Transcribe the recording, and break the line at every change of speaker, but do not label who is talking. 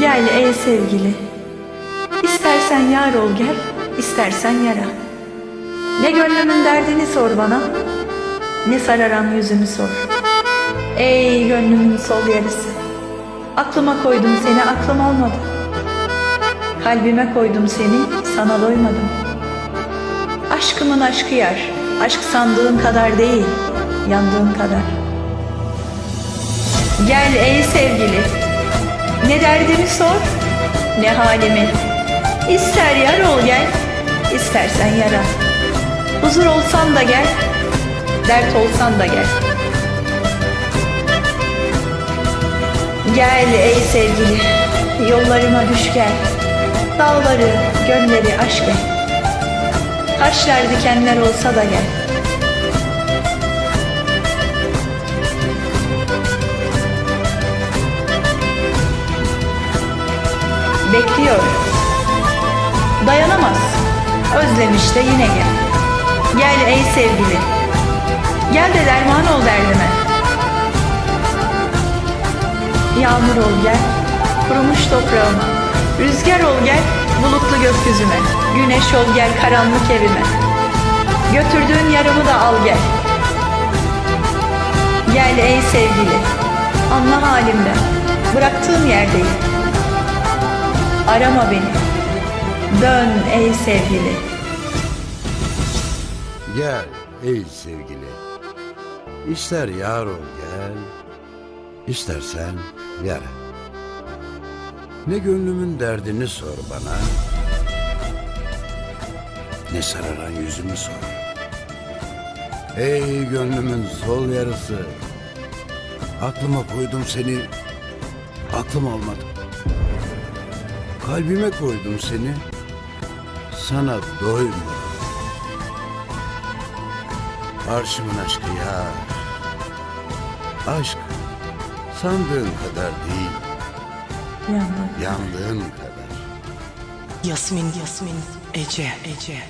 Gel ey sevgili. İstersen yar ol gel, istersen yara. Ne gönlümün derdini sor bana, ne sararan yüzümü sor. Ey gönlümün sol yarısı. Aklıma koydum seni, aklım almadı. Kalbime koydum seni, sana doymadım. Aşkımın aşkı yar, aşk sandığın kadar değil, yandığın kadar. Gel ey sevgili, ne derdimi sor, ne halimi. İster yar ol gel, istersen yara. Huzur olsan da gel, dert olsan da gel. Gel ey sevgili, yollarıma düş gel. Dağları, gölleri aşk et. Taşlar dikenler olsa da gel. Bekliyor. Dayanamaz. Özlemiş de yine gel. Gel ey sevgili. Gel de derman ol derdime. Yağmur ol gel. Kurumuş toprağıma. Rüzgar ol gel. Bulutlu gökyüzüme. Güneş ol gel karanlık evime. Götürdüğün yarımı da al gel. Gel ey sevgili. Anla halimden. Bıraktığım yerdeyim. Arama beni. Dön ey sevgili.
Gel ey sevgili. İster yar ol gel, istersen yara. Ne gönlümün derdini sor bana, ne sararan yüzümü sor. Ey gönlümün sol yarısı, aklıma koydum seni, aklım almadı. Kalbime koydum seni, sana doymadım. Arşımın aşkı ya. Aşk sandığın kadar değil,
Yandım.
yandığın kadar.
Yasmin, Yasmin, Ece, Ece.